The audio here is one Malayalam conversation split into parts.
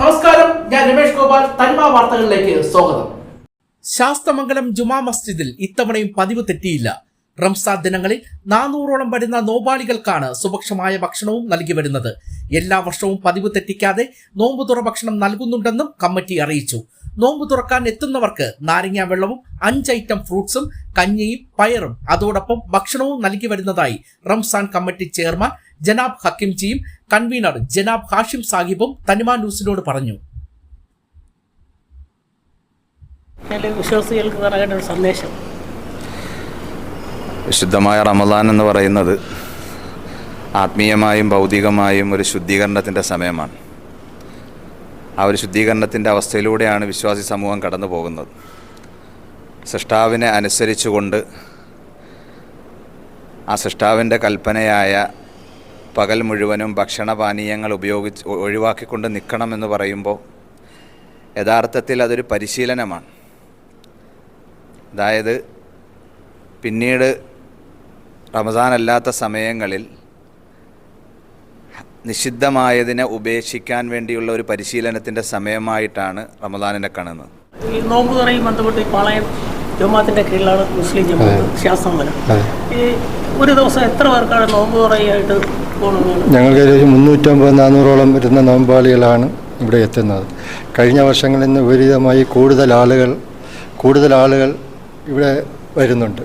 നമസ്കാരം ഞാൻ രമേഷ് ഗോപാൽ തനിമ വാർത്തകളിലേക്ക് സ്വാഗതം. ശാസ്തമംഗലം ജുമാ മസ്ജിദിൽ ഇത്തവണയും പതിവ് തെറ്റിയില്ല. റംസാൻ ദിനങ്ങളിൽ നാനൂറോളം വരുന്ന നോമ്പാളികൾക്കാണ് സുഭക്ഷമായ ഭക്ഷണവും നൽകി വരുന്നത്. എല്ലാ വർഷവും പതിവ് തെറ്റിക്കാതെ നോമ്പുതുറ ഭക്ഷണം നൽകുന്നുണ്ടെന്നും കമ്മിറ്റി അറിയിച്ചു. നോമ്പ് തുറക്കാൻ എത്തുന്നവർക്ക് നാരങ്ങ വെള്ളവും അഞ്ച് ഐറ്റം ഫ്രൂട്ട്സും കഞ്ഞിയും പയറും അതോടൊപ്പം ഭക്ഷണവും നൽകി വരുന്നതായി റംസാൻ കമ്മിറ്റി ചെയർമാൻ ജനാബ് ഹക്കിംജിയും കൺവീനർ ജനാബ് ഹാഷിം സാഹിബും തനിമ ന്യൂസിനോട് പറഞ്ഞു. വിശ്വാസികൾക്ക് ഒരു സന്ദേശം. വിശുദ്ധമായ റമദാൻ എന്ന് പറയുന്നത് ആത്മീയമായും ഭൗതികമായും ഒരു ശുദ്ധീകരണത്തിന്റെ സമയമാണ്. ആ ഒരു ശുദ്ധീകരണത്തിന്റെ അവസ്ഥയിലൂടെയാണ് വിശ്വാസി സമൂഹം കടന്നു പോകുന്നത്. സൃഷ്ടാവിനെ അനുസരിച്ചുകൊണ്ട് ആ സൃഷ്ടാവിന്റെ കൽപ്പനയായ പകൽ മുഴുവനും ഭക്ഷണപാനീയങ്ങൾ ഉപയോഗിച്ച് ഒഴിവാക്കിക്കൊണ്ട് നിൽക്കണമെന്ന് പറയുമ്പോൾ യഥാർത്ഥത്തിൽ അതൊരു പരിശീലനമാണ്. അതായത് പിന്നീട് റമദാൻ അല്ലാത്ത സമയങ്ങളിൽ നിഷിദ്ധമായതിനെ ഉപേക്ഷിക്കാൻ വേണ്ടിയുള്ള ഒരു പരിശീലനത്തിന്റെ സമയമായിട്ടാണ് റമദാനിനെ കാണുന്നത്. ഈ നോമ്പ് തുറയും ബന്ധപ്പെട്ട് ഈ പാളയം ജമാത്തിന്റെ കീഴിലാണ് മുസ്ലിം ജമാത്ത് ശാസ്ത്രമല ഈ ഒരു ദിവസം എത്ര പേർക്കാണ് നോമ്പ് തുറയായിട്ട് പോകുന്നത്? ഞങ്ങൾക്ക് ഏകദേശം മുന്നൂറ്റമ്പത് നാനൂറോളം വരുന്ന നോമ്പാളികളാണ് ഇവിടെ എത്തുന്നത്. കഴിഞ്ഞ വർഷങ്ങളിൽ നിന്ന് വിപരീതമായി കൂടുതൽ ആളുകൾ കൂടുതൽ ആളുകൾ ഇവിടെ വരുന്നുണ്ട്.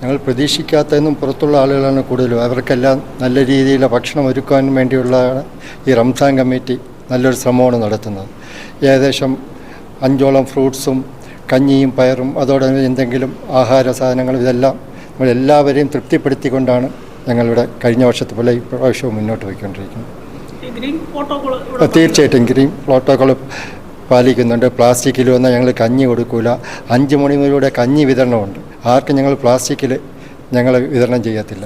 ഞങ്ങൾ പ്രതീക്ഷിക്കാത്തതെന്നും പുറത്തുള്ള ആളുകളാണ് കൂടുതലും. അവർക്കെല്ലാം നല്ല രീതിയിലുള്ള ഭക്ഷണം ഒരുക്കാൻ വേണ്ടിയുള്ളതാണ് ഈ റംസാൻ കമ്മിറ്റി നല്ലൊരു ശ്രമമാണ് നടത്തുന്നത്. ഏകദേശം അഞ്ചോളം ഫ്രൂട്ട്സും കഞ്ഞിയും പയറും അതോടൊപ്പം എന്തെങ്കിലും ആഹാര സാധനങ്ങളും ഇതെല്ലാം നമ്മളെല്ലാവരെയും തൃപ്തിപ്പെടുത്തിക്കൊണ്ടാണ് ഞങ്ങളിവിടെ കഴിഞ്ഞ വർഷത്തെ പോലെ ഈ പ്രാവശ്യവും മുന്നോട്ട് പോയിക്കൊണ്ടിരിക്കുന്നത്. തീർച്ചയായിട്ടും ഗ്രീൻ പ്രോട്ടോകോൾ പാലിക്കുന്നുണ്ട്. പ്ലാസ്റ്റിക്കിൽ വന്നാൽ ഞങ്ങൾ കഞ്ഞി കൊടുക്കില്ല അഞ്ച് മണി മുതലൂടെ കഞ്ഞി വിതരണമുണ്ട്. ആർക്കും ഞങ്ങൾ പ്ലാസ്റ്റിക്കിൽ ഞങ്ങൾ വിതരണം ചെയ്യത്തില്ല.